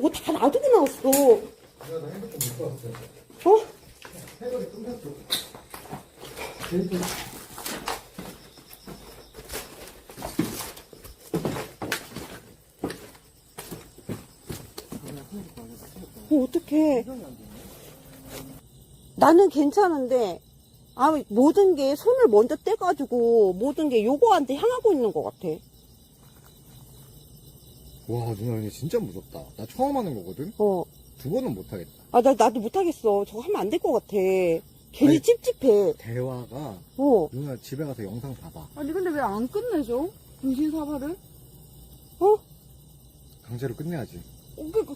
뭐다 놔두고 나왔어. 어? 끊겼어. 핸드폰 뭐 어떡해. 나는 괜찮은데, 아, 모든 게 손을 먼저 떼가지고, 모든 게 요거한테 향하고 있는 것 같아. 와 누나 근데 진짜 무섭다. 나 처음 하는 거거든. 어. 두 번은 못 하겠다. 아, 나, 나도 못하겠어. 저거 하면 안 될 것 같아. 괜히 아니. 찝찝해. 대화가 어. 누나 집에 가서 영상 봐봐. 아니 근데 왜 안 끝내죠? 분신사발을? 어? 강제로 끝내야지. 어, 그니까,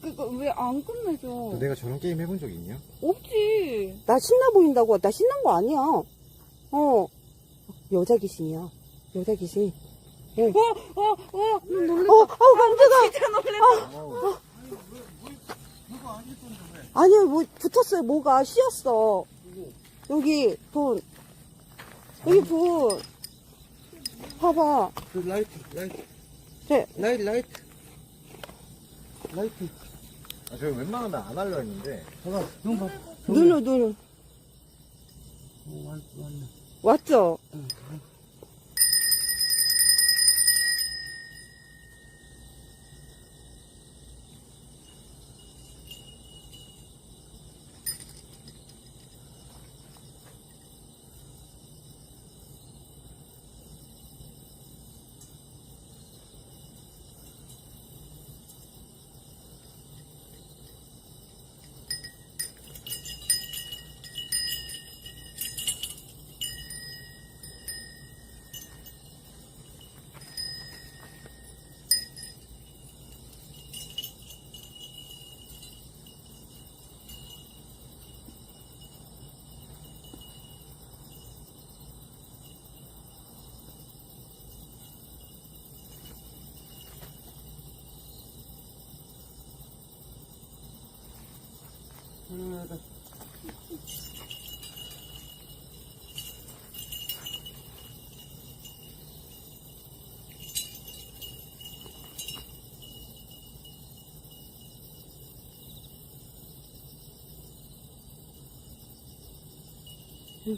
그니까 왜 안 끝내죠? 너 내가 저런 게임 해본 적 있냐? 없지. 나 신나 보인다고. 나 신난 거 아니야. 어. 여자 귀신이야. 여자 귀신. 어, 어, 어, 놀래. 어, 어, 깜짝아. 진짜 놀랬다. 어. 아니, 뭐, 붙었어요. 뭐가 씌었어. 여기, 돈. 여기 돈. 봐봐. 그 라이트, 라이트. 네. 라이트, 라이트. 라이트. 아, 저 웬만하면 안 하려 했는데. 잠깐, 눈 봐. 눈을, 눈을. 오, 왔, 왔네. 왔죠?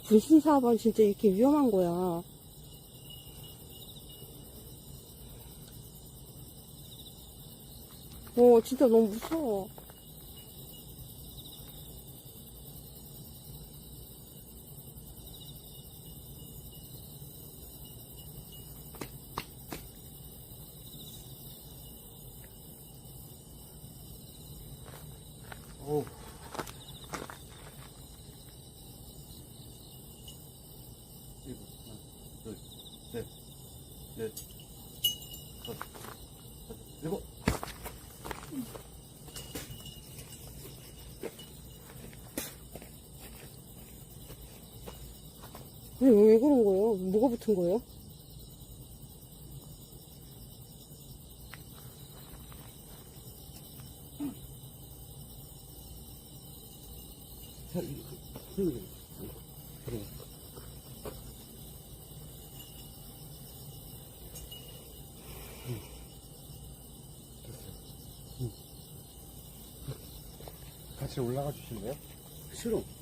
분신사업은 진짜 이렇게 위험한 거야. 어, 진짜 너무 무서워. 오. 일곱, 하나, 둘, 셋, 넷, 다섯, 여섯, 일곱. 왜, 왜 그런 거예요? 뭐가 붙은 거예요? 같이 올라가 주실래요?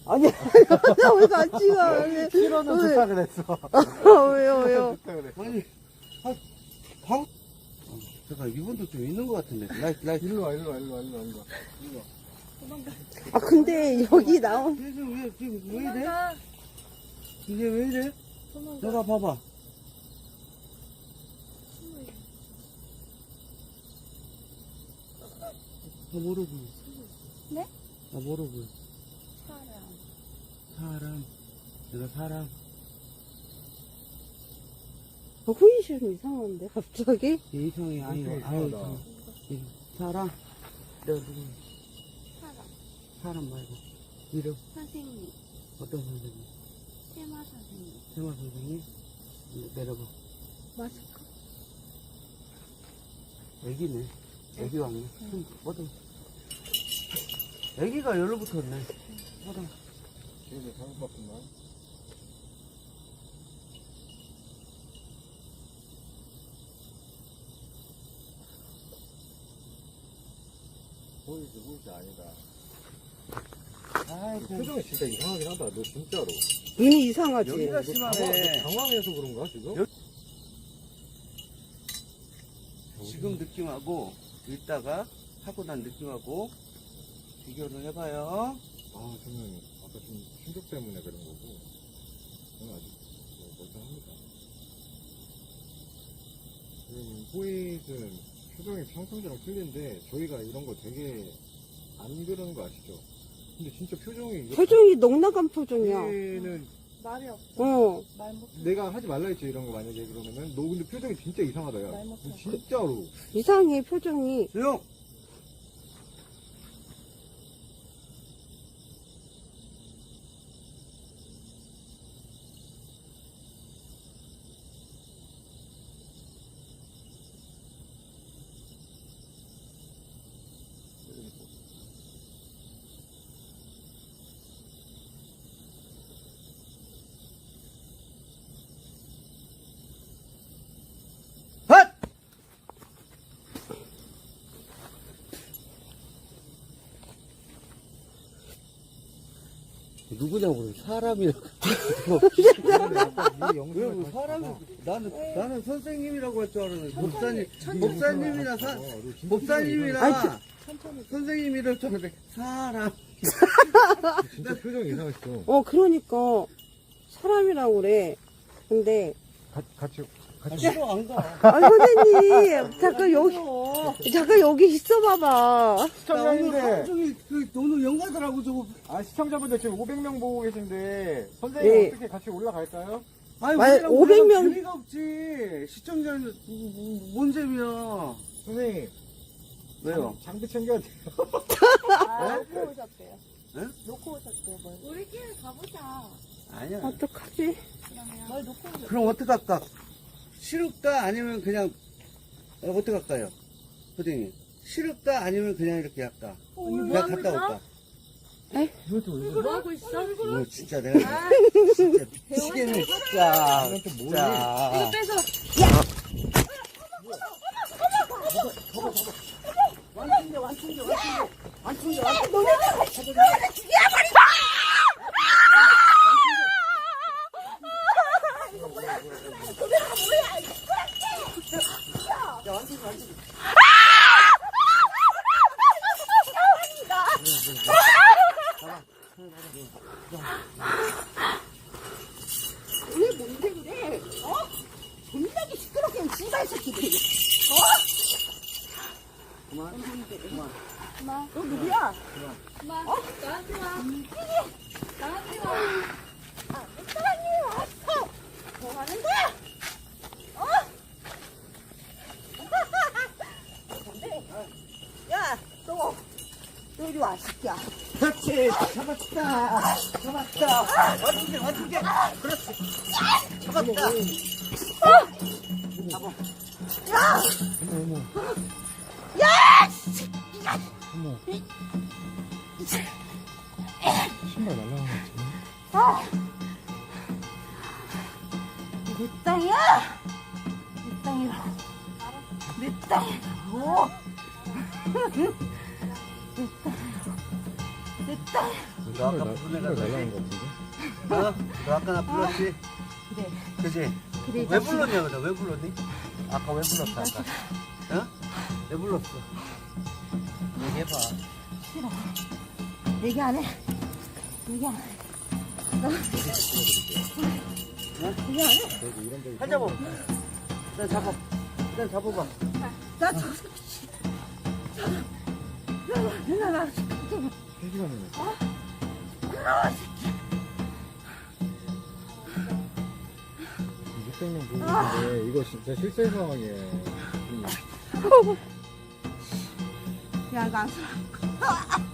아니, 왜 같이 가? 왜, 왜? 좋다 그랬어. 왜요, 왜요? 좋다 그랬어. 아니, 아, 방, 어, 잠깐, 이분도 좀 있는 것 같은데. 라이트, 라이트. 일로 와, 일로 와, 일로 와, 일로 와, 일로 와. 아, 근데 여기 나온, 그래서 왜, 지금 왜 이래? 이게 왜 이래? 내가 봐봐. 나 보여? 네? 나? 사람. 사람. 내가 사람. 어, 호의심 이상한데, 갑자기? 얘 이상이 아니고, 이상하다. 아유, 이상. 이 사람. 내가 누구? 사람. 사람 말고. 이름. 선생님. 어떤 선생님? 테마 선생님. 생활 선생님? 네, 내려봐. 마스크. 애기네. 애기 왔네. 응, 어디? 애기가 열로 붙었네. 어 디? 지금 잘못 봤구만. 보이지, 보이지 아니다. 아이고. 표정이 진짜 이상하긴 하다. 너 진짜로. 눈이 이상하지. 여기가 너 심하네. 당황, 당황해서 그런가, 지금? 여- 지금 느낌하고 이따가 하고 난 느낌하고 비교를 해봐요. 아, 아 까좀 충격 때문에 그런 거고. 저는 아직 뭐 멀쩡합니다. 지금 호잇은 표정이 평상시랑 틀린데, 저희가 이런 거 되게 안 그러는 거 아시죠? 근데 진짜 표정이. 표정이 넉넉한 표정이야. 얘는 말이 없어. 어. 말 못. 내가 하지 말라 했지, 이런 거 만약에 그러면은. 너 근데 표정이 진짜 이상하다, 야. 말 못해. 진짜로. 이상해, 표정이. 조용! 헛! 누구냐고 사람이라고 왜뭐 사람이 나는 나는 선생님이라고 할 줄 알았는데 목사님 목사님이나 사 목사님이나 선생님이라 줄 알았는데 사람 진짜 표정이 이상했어. 어, 그러니까. 사람이라고 그래. 근데, 가, 같이, 같이. 싫어 안가 아, 선생님. 잠깐 여기, 잠깐 여기 있어봐봐. 나 오늘 시청자인데, 하루 종일 그 오늘 연가더라고 저거 아, 시청자분들 지금 500명 보고 계신데, 선생님 네. 어떻게 같이 올라갈까요? 아니 말- 우리랑 500 명. 재미가 없지 시청자는 뭔 재미야 선생님, 왜요? 장비 챙겨야 돼요. 아, 놓고 오셨대요. 응? 놓고 오셨대요, 뭘. 우리끼리 가보자. 아니야 어떡하지? 그러면. 뭘 놓고 오셨대요. 그럼 어떻게 할까? 싫을까 아니면 그냥 어, 어떻게 할까요? 선생님 싫을까 아니면 그냥 이렇게 할까? 그냥 갔다 올까? 뭐 하고 있어? 이거 진짜 내가 진짜 미치겠네 진짜 이건 또 뭐니? 진짜 빼서. 왜 要 잡았다 신발 날라간 거 같지? 내 땅이야! 내 땅이라고. 내 땅이라고. 내 땅이라고. 내 땅. 너 아까 신발 무슨 날- 애가 신발? 날라간 거 같은데? 어? 너 아까 나 불렀지? 그래. 그지? 그래, 왜 불렀냐 그래 왜 불렀니? 아까 왜 불렀어 아까? 어? 왜 불렀어? 얘기해봐 싫어. 얘기 안 해. 얘기 안 해. 나 얘기 안 해. 한 잡아 일단 잡아 일단 잡아봐 나저 새끼. 씨. 나, 나, 나, 나, 좀 3시 600명 보고 있는데, 이거 진짜 실세 상황이에요. 음. 야, 나. 해요?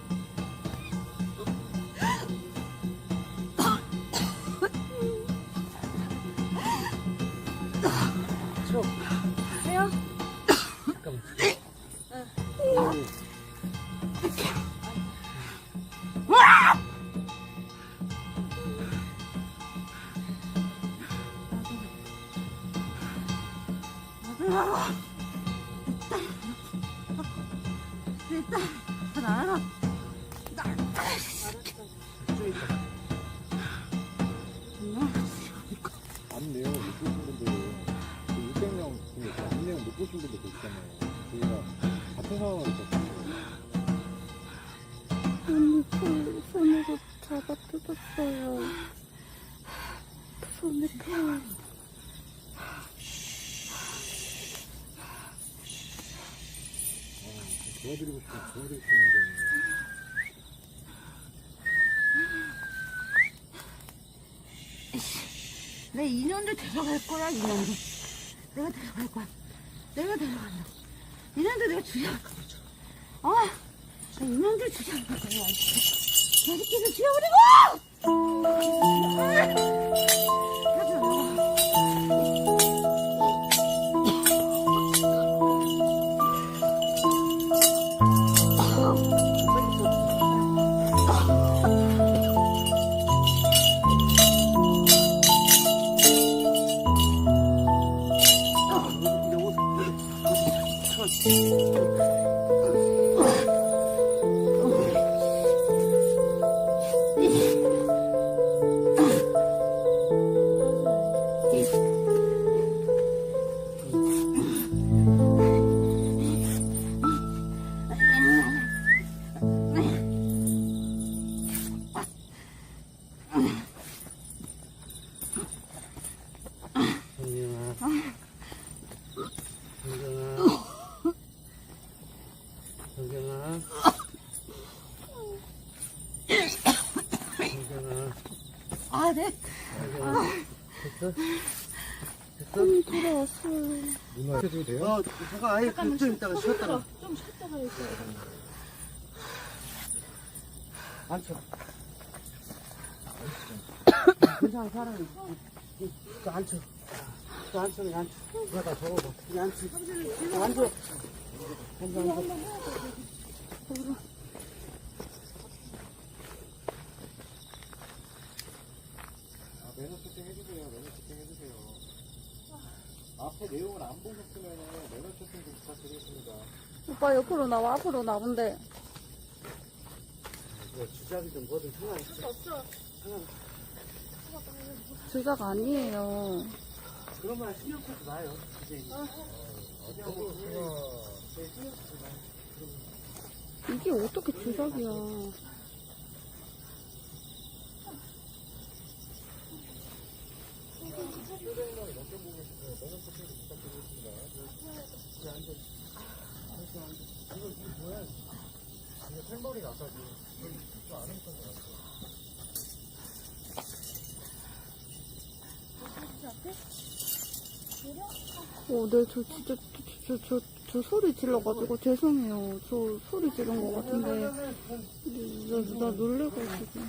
내 인연도 데려갈 거야, 인연도. 내가 데려갈 거야. 내가 데려간다. 인연도 내가 거야. 아, 나 인연도 죽여갈 거야. 개새끼를 죽여버리고! 잠깐, 아예 좀 있다가 쉬었다가. 좀 쉬었다가 있어요. 앉혀. 괜찮아, 사람이. 또 앉혀. 또 앉혀, 그냥 앉혀. 그러다 적어봐. 그냥 앉혀. 또 앉아. 앉아, 앉아. 아, 매너 채팅 해주세요. 매너 채팅 해주세요. 앞에 내용을 안 보셨으면 매너 채팅 좀 부탁드리겠습니다. 오빠 옆으로 나와, 앞으로 나온대. 뭐 주작이든 뭐든 상관없어. 주작 아니에요. 그런 말 신경 쓰지 마요. 이제. 이게 어떻게 주작이야. 어, 네, 저 진짜, 저, 저, 저, 저 소리 질러가지고 죄송해요. 저 소리 지른 것 같은데. 나, 나 놀래가지고.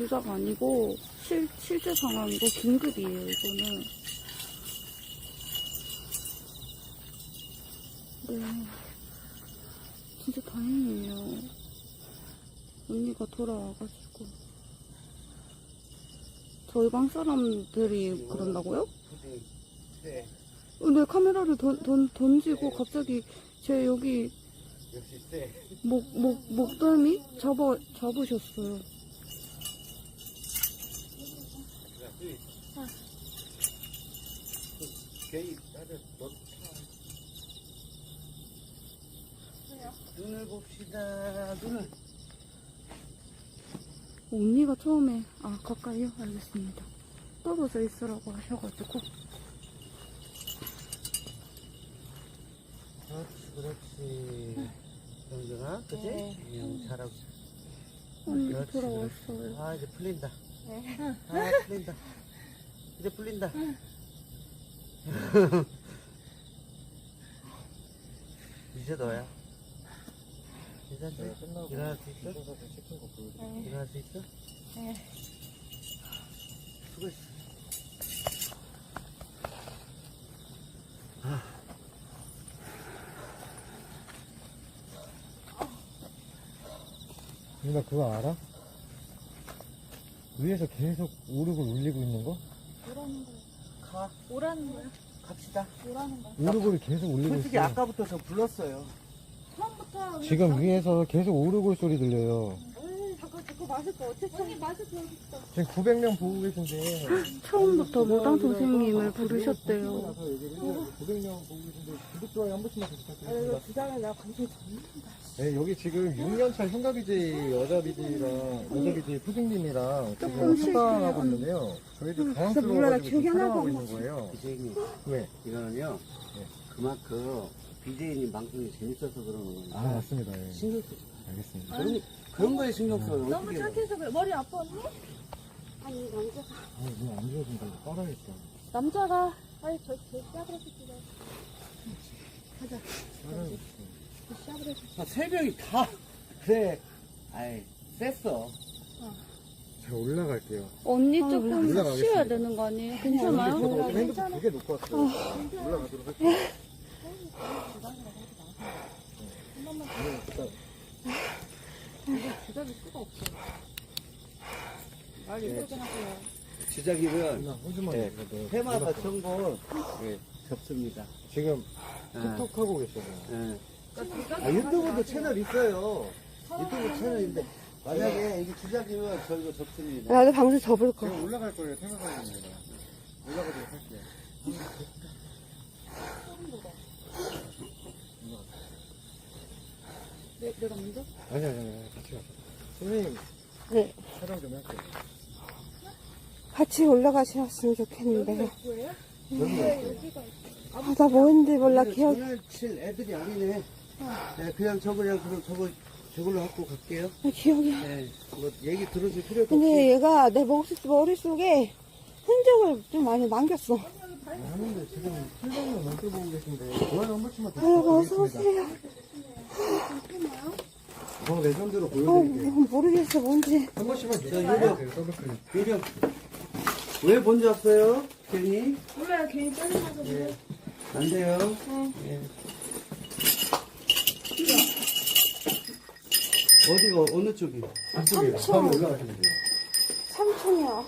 주작 아니고, 실, 실제 상황이고, 긴급이에요, 이거는. 네. 진짜 다행이에요. 언니가 돌아와가지고. 저희 방 사람들이 그런다고요? 네. 근데 카메라를 던, 던, 던지고 갑자기 제 여기. 목, 목, 목덜미 잡아, 잡으셨어요. 야, 수희. 그 게이 따져 너. 눈을 봅시다. 눈을. 언니가 처음에, 아, 가까이요? 알겠습니다. 떨어져 있으라고 하셔가지고. 그렇지, 그렇지. 정정아, 그지? 응, 잘하고. 언니 그렇지, 돌아왔어요. 아, 이제 풀린다. 아, 풀린다. 이제 풀린다. 이제 너야. 괜찮지? 제가 끝나고 일어날 수 있어? 거 보여드릴게요. 일어날 수 있어? 네. 수고했어. 누나 그거 알아? 위에서 계속 오르고 울리고 있는 거? 가. 오라는 거야? 갑시다. 오르골이 계속 울리고 솔직히 있어요. 아까부터 저 불렀어요. 처음부터 지금 위에서 계속 오르골 소리 들려요. 에이, 자꾸 자꾸 마실 거 언니 있어? 지금 900명 보고 계신데. 처음부터 무당 선생님을 부르셨대요. 900명 보고 계신데 구독 좋아요 한 번씩만 부탁드립니다. 관심 네, 여기 지금 6년차 흉가비지 여자 비지랑 여자 비지 푸딩님이랑 지금 수강하고 있는데요. 저희도 나 당황스러워가지고 촬영하고 안 있는 거예요. 비제이님, 왜? 이거는요, 네. 그만큼 비제이님 방송이 재밌어서 그러는 거니까. 아 맞습니다. 예. 신경 쓰지 알겠습니다. 마. 그런, 그런 거에 신경 써요. 너무 어떻게 해요? 착해서 그래. 머리 아파 언니? 아니 남자가 아, 눈안 좋아진다. 이거 빨아야겠다. 남자가 아니 저제 싸그러지기가 빨아야겠다. 아, 새벽이 다, 그래. 아이, 셌어. 제가 올라갈게요. 언니 조금 올라가겠습니다. 쉬어야 되는 거 아니에요? 괜찮아요? 저도 핸드폰 두개 놓고 왔어요. 올라가도록 할게요. 기다릴 수가 없어. 네. 주작이면 누나 호주머니 네. 해마다 전국 예, 접습니다. 지금 예, 톡톡 하고 계셔요. 예. 아, 유튜브도 채널 있어요. 유튜브 채널인데 만약에 이게 주작이면 저희가 접습니다. 나도 방송 접을 제가 올라갈 거예요. 생각하겠습니다. 올라가도록 할게요. 내, 내가 먼저? 아니 아니 아니 같이 가자. 선생님 네. 촬영 좀 할게요. 같이 올라가셨으면 좋겠는데. 뭐예요? 아, 나 뭐했는지 몰라. 기억. 전화 칠 애들이 아니네. 네, 그냥 저 그냥 그럼 저거 저걸로 갖고 갈게요. 아, 기억이. 네, 뭐 얘기 들어줄 필요도 없이. 근데 얘가 내 머릿- 머릿속에 흔적을 좀 많이 남겼어. 아는데 지금 700명 넘게 보고 계신데 좋아요 한 번씩만 아이고, 어서 부탁드리겠습니다. 오세요. 더 레전드로 어, 보여드릴게요. 모르겠어, 뭔지. 한 번씩만. 부탁드릴게요. 더블클릭. 요즘 왜 먼저 왔어요? 괜히? 몰라요. 괜히 짜증나서 그래. 안 돼요. 예. 어디가 어느 쪽이? 이쪽에 바로 올라가시면 돼요. 삼촌이야.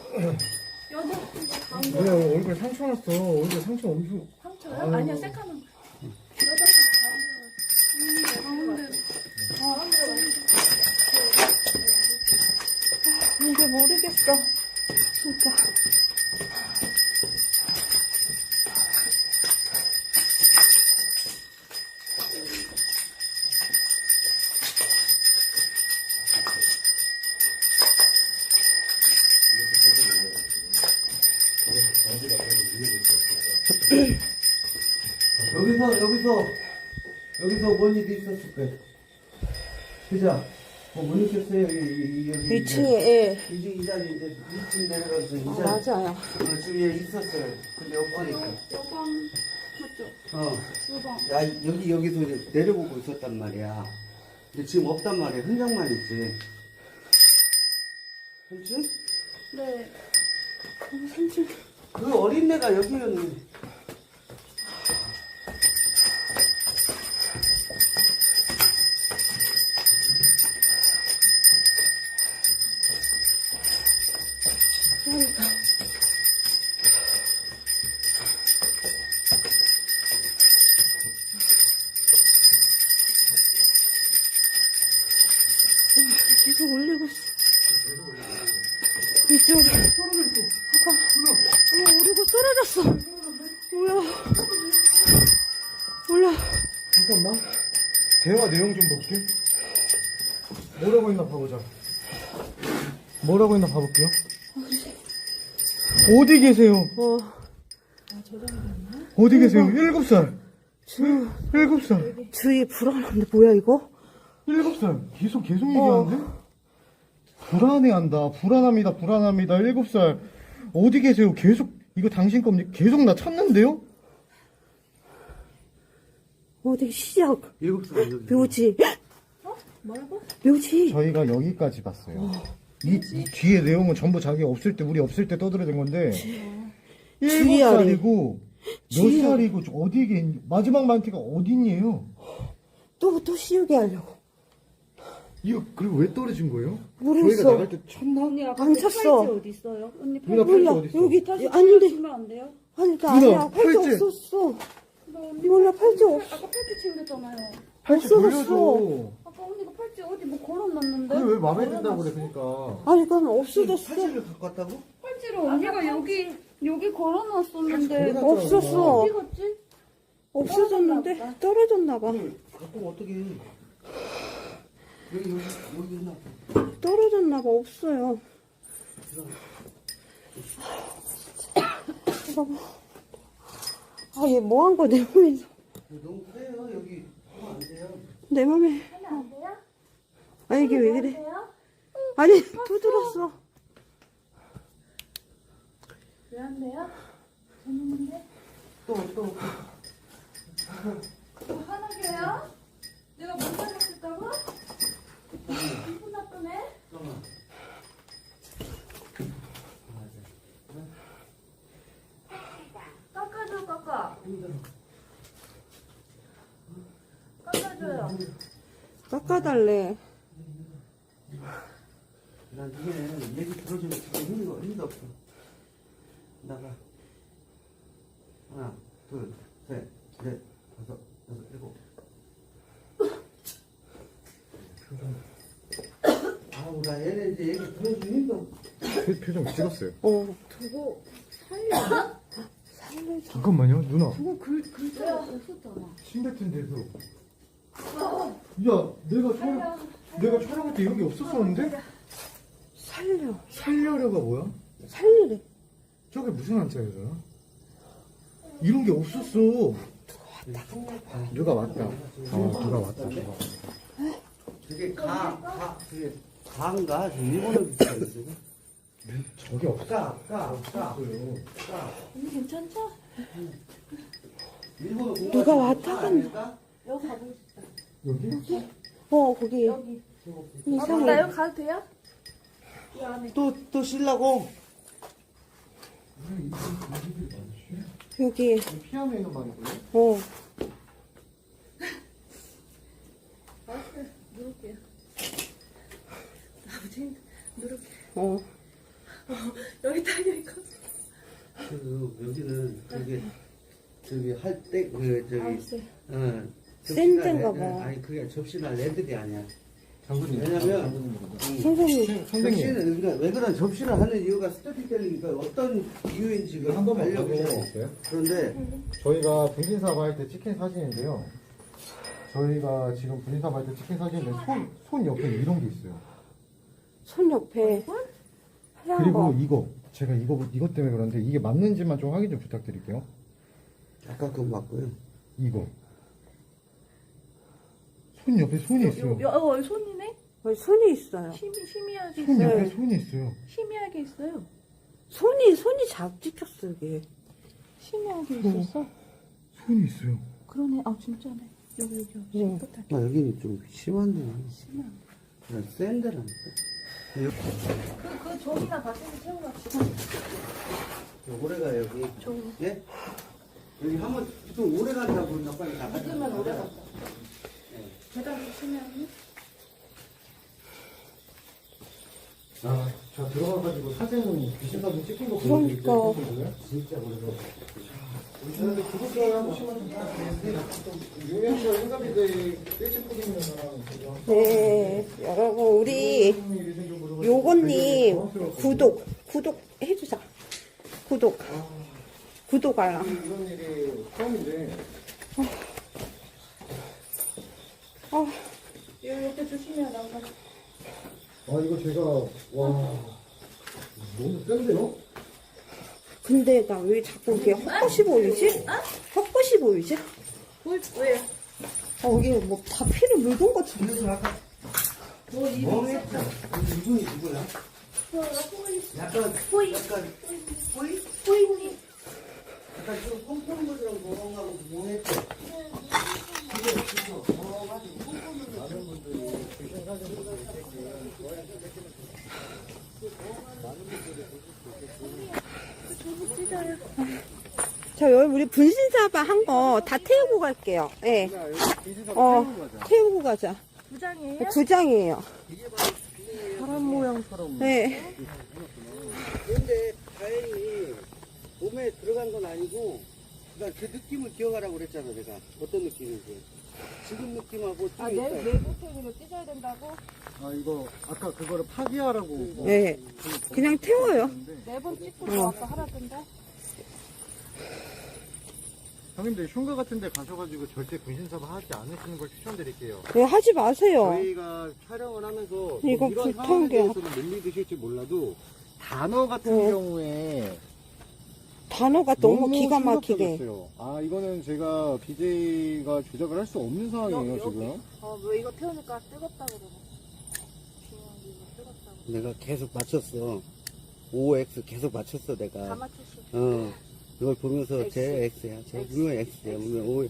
뭐야 얼굴 상처 났어. 얼굴 상처 엄청. 상처요? 아니야 새까만. 이제 모르겠어. 진짜. 여기서 여기서 뭔 일이 있었을 거예요. 그죠? 뭐못 느꼈어요? 여기 여기 여기 2층에, 예. 이제 이 자리 이제 2층 내려가서 이 아, 자리 맞아요. 어, 주위에 있었어요. 근데 없으니까. 여방 맞죠? 어. 여방. 야 여기 여기서 이제 내려보고 있었단 말이야. 근데 지금 없단 말이야. 흔적만 있지. 삼촌? 네. 삼촌. 그 어린애가 여기였네. 계속 올리고 있어. 이쪽에. 잠깐. 어머, 오르고 떨어졌어. 뭐야. 몰라. 잠깐만. 대화 내용 좀 볼게. 뭐라고 했나 봐보자. 뭐라고 했나 봐볼게요. 어디 계세요? 어, 어디 계세요? 일곱 살. 일곱 살. 주위 불안한데 뭐야, 이거? 일곱 살. 계속 계속 얘기하는데? 불안해한다. 불안합니다. 불안합니다. 일곱 살. 어디 계세요? 계속 이거 당신 겁니까? 계속 나 찾는데요? 어디 시작. 일곱 살. 묘지. 뭐라고? 묘지. 저희가 여기까지 봤어요. 이, 이 뒤에 내용은 전부 자기 없을 때 우리 없을 때 떠들어댄 건데 일곱 주의하래. 살이고 몇. 살이고 어디에 있 마지막 만티가 어딨니에요? 또, 또 씌우게 하려고. 이거 그리고 왜 떨어진 거예요? 모르겠어. 저희가 나갈 때 쳤나? 언니 아까 안그 쳤어. 팔찌 어디 있어요? 언니 팔찌 몰라. 어디 있어? 여기 다시 아닌데. 주면 안 돼요? 아니, 나 누나, 아니야. 팔찌 팔찌. 없었어. 몰라, 팔찌 없어. 아까 팔찌 챙겼잖아요. 팔찌 없어졌어. 돌려줘. 언니가 팔찌 어디 뭐 걸어놨는데? 왜 마음에 든다고 그래, 그러니까. 아니, 그건 없어졌어. 팔찌를 갖고 왔다고? 팔찌를 언니가 여기 여기 걸어놨었는데. 없었어. 어디 갔지? 없어졌는데 떨어졌나 봐. 갖고 어떻게 해? 여기 여기 여기 있나? 떨어졌나 봐. 없어요. 봐봐. 아, 얘 뭐 한 거야, 내 몸에서. 너무 커요 여기 하면 안 돼요. 내 맘에. 안 돼요? 아, 이게 왜 그래? 아니, 두드렸어. 왜 안 돼요? 재밌는데? 또 또. 뭐 화나게요? 내가 못 잘못했다고? 기분 나쁘네? 깎아줘 깎아 깎아줘요 깎아달래. 난 이게 얘기 들어주면 진짜 힘도 힘도 없어. 나가. 하나, 둘, 셋, 넷, 다섯, 여섯, 일곱. 아우 나 얘네 이제 얘기 들어주면 힘도 없어. 표- 표정 찍었어요. 어. 저거 살려? 살려줘. 잠깐만요, 누나. 저거 글, 글자가 없었잖아 침 뱉은데도. 야, 내가 촬영, 내가 촬영할 때 이런 게 없었었는데? 살려. 살려려가 뭐야? 살리래. 저게 무슨 한자예요? 이런 게 없었어. 누가 왔다. 어, 누가 왔다. 누가 왔다. 저게 가, 가, 저게 가인가? 저 일본어 비슷하게 지금. 저게 없어. 가, 가, 가, 없어요. 가. 언니 괜찮죠? 일본어 공부 누가 왔다 갔다. 여기 가보고 싶다 여기? 어, 거기. 여기 아, 이상해. 나 여기 가도 돼요? 또, 또 쉬려고? 여기. 피아노 있는 방이고요. 어. 누를게요 아버지 누를게 어. 여기 그, 여기는, 저기, 저기, 할 때, 그, 저기, 알았어요 어. 센 접시가 데인가 레- 봐. 아니, 그게 접시나 레드이 아니야. 장군님. 왜냐면-. 선생님. 선생님. 접시는, 그러니까 왜 그런 접시를 하는 이유가 스토리텔링이니까 어떤 이유인지 이거 한 번만 알려고. 봐주세요. 그런데, 저희가 분신사바 할때 찍힌 사진인데요. 저희가 지금 분신사바 할때 찍힌 사진인데 손, 손 옆에 이런 게 있어요. 손 옆에. 하얀 그리고 거. 이거. 제가 이거, 이것 때문에 그런데 이게 맞는지만 좀 확인 좀 부탁드릴게요. 아까 그거 맞고요. 이거. 손 옆에 손이 있어요. 여, 어, 여기 손 어, 손이 있어요. 희미, 희미하게 손 옆에 네. 손이 있어요. 희미하게 있어요 손이, 손이 작 찍혔어, 이게. 희미하게 있었어? 손이 있어요. 그러네 아 진짜네 여기 여기 여기 응. 끝에 아, 여기는 좀 심한데. 심한 그냥 센 데라니까. 그, 그 종이나 바탕에 채워놨어 오래가 여기. 예? 여기 한번 좀 오래 간다고 나 빨리 나가. 믿으면 오래 간다 계단 치면 아, 저 들어가가지고 사진, 귀신 사진 찍힌 거 그러니까. 보여드릴게요. 진짜 그래서. 근데 한 번씩만 좀 부탁드리는데, 뿌리는 그죠? 네. 여러분, 우리 요건님 구독, 구독 해주자. 구독. 구독 알람. 이런 일이 처음인데, 어, 이렇게 조심해야 나가 아, 이거 제가, 와, 너무 센데요? 근데 나 왜 자꾸 이게 헛것이 보이지? 헛것이 보이지? 왜? 왜? 어, 이게 뭐 다 피를 묻은 것 같은데. 그래서 아까 뭐 이름 멍했죠? 이분이 누구야? 약간, 호이 약간, 호이? 호이님 약간 좀 펑펑 거리랑 멍하고 멍했죠? 저 여기 우리 분신사바 한 거 다 태우고 갈게요. 예. 어, 태우고 가자. 부장이에요? 두 장이에요. 사람 모양처럼. 네. 근데 다행히 못 몸에 들어간 건 아니고 그러니까 그 느낌을 기억하라고 그랬잖아 내가 어떤 느낌인지 지금 느낌하고 좀 아, 있어요. 내, 내부편으로 찢어야 된다고? 아 이거 아까 그거를 파기하라고 뭐 네. 그냥 태워요. 네 번 찍고 나와서 하라던데? 형님들 흉가 같은 데 가셔가지고 절대 군신사바 하지 않으시는 걸 추천드릴게요 네, 하지 마세요. 저희가 촬영을 하면서 이거 이런 불타는 상황에 게 대해서는 밀리 드실지 몰라도 단어 같은 네. 경우에 단어가 너무 기가 막히게. 충격적이었어요. 아 이거는 제가 BJ가 조작을 할 수 없는 상황이에요 지금. 어, 왜 이거 태우니까 뜨겁다 이거 뜨겁다고. 내가 계속 맞췄어. OX 계속 맞췄어 다 내가. 맞추시. 어 이걸 보면서 X. 제 X야. 제 분명 X야. 분명 O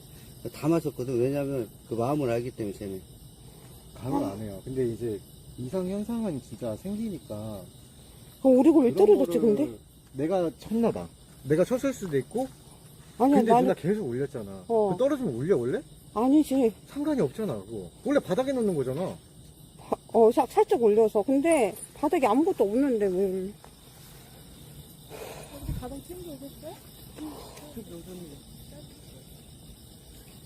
다 맞췄거든. 왜냐면 그 마음을 알기 때문에 쟤는. 감을 안 해요. 근데 이제 이상 현상은 진짜 생기니까. 어, 우리 걸왜 그런 떨어졌지, 거를 근데? 내가 쳤나 봐 내가 쳤을 수도 있고 아니야, 근데 나는, 누나 계속 올렸잖아 어. 그 떨어지면 올려 원래? 아니지. 상관이 없잖아 그거 원래 바닥에 놓는 거잖아 바- 어, 사- 살짝 올려서. 근데 바닥에 아무것도 없는데, 왜. 올려? 가방 챙겨 오셨어요?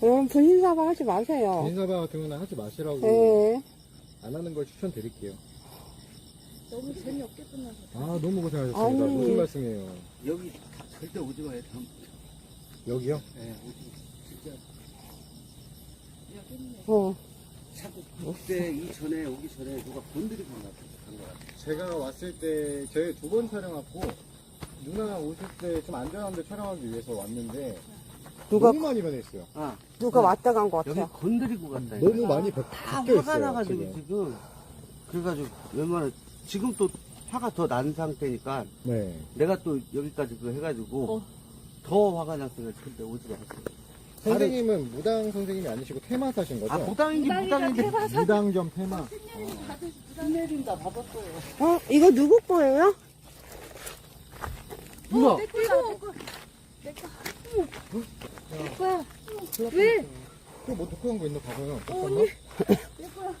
여러분, 분신사바 하지 마세요. 군신사바 같은 거는 하지 마시라고 네. 안 하는 걸 추천드릴게요 너무 재미없게 끝나서. 아 너무 고생하셨습니다 아니. 무슨 말씀이에요 여기 절대 오지 마요 다음 여기요? 네, 오지 진짜 어. 자꾸 그때 이전에 오기 전에 누가 건드리고 간것 같아 제가 왔을 때 저희 두 번 촬영 왔고 누나 오실 때 좀 안전한 데 촬영하기 위해서 왔는데 누가, 너무 많이 변했어요 아 누가 왔다 간 것 여기 같아요. 건드리고 간다 너무 많이 바, 다 바뀌어 화가 있어요 나가지고 지금. 지금. 그래가지고 웬만한 지금 또 화가 더 난 상태니까 네. 내가 또 여기까지 그 해가지고 어. 더 화가 났어요 근데 오지 마세요 선생님은 무당 선생님이 아니시고 테마사신 거죠? 아 무당인지 무당인지 무당점 테마 내린다 받았어요 어, 이거 누구 거예요? 누나 내 거야, 내 거. 내 거야. 왜? 또뭐 독특한 거 있나 봐봐요 어, 잠깐만 언니. 내 거야.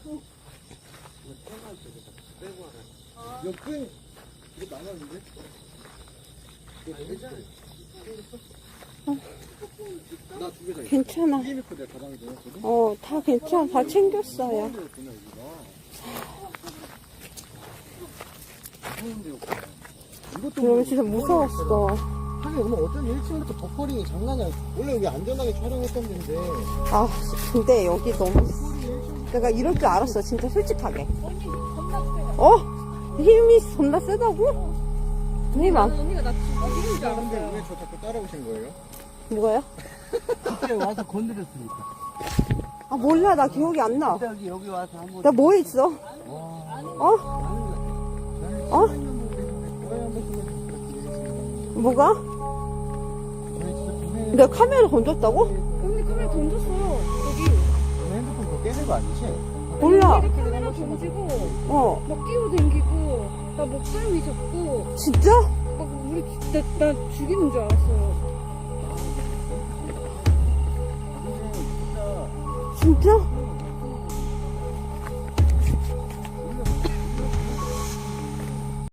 어. 옆은 이거? 나두 개다 있어 괜찮아. 내 가방에 넣었거든? 어, 다 괜찮아. 다 챙겼어요. 여기가 이것도 그럼 모르고 진짜 무서웠어. 하긴 오늘 어쩐 1층부터 버퍼링이 장난이 아니 원래 여기 안전하게 촬영했던 데인데 아, 근데 여기 너무. 내가 이럴 줄 알았어. 진짜 솔직하게. 언니, 겁나 세요. 어? 힘이 존나 세다고? 힘이 많. 언니가 나 죽이는 줄 근데 알았어요. 왜 저 자꾸 따라오신 거예요? 뭐가요? 그때 와서 건드렸으니까 아, 몰라. 나 기억이 안 나. 그때 여기 여기 와서 한번 나 뭐 했어? 어? 어? 뭐가? 내가 카메라 건졌다고? 언니 카메라 던졌어. 여기. 핸드폰 그거 깨는 거 아니지? 몰라. 이렇게 카메라 던지고, 어. 막 뛰어댕기고, 나 목덜미 잡고, 진짜? 막 우리, 나, 나 죽이는 줄 알았어요. 진짜?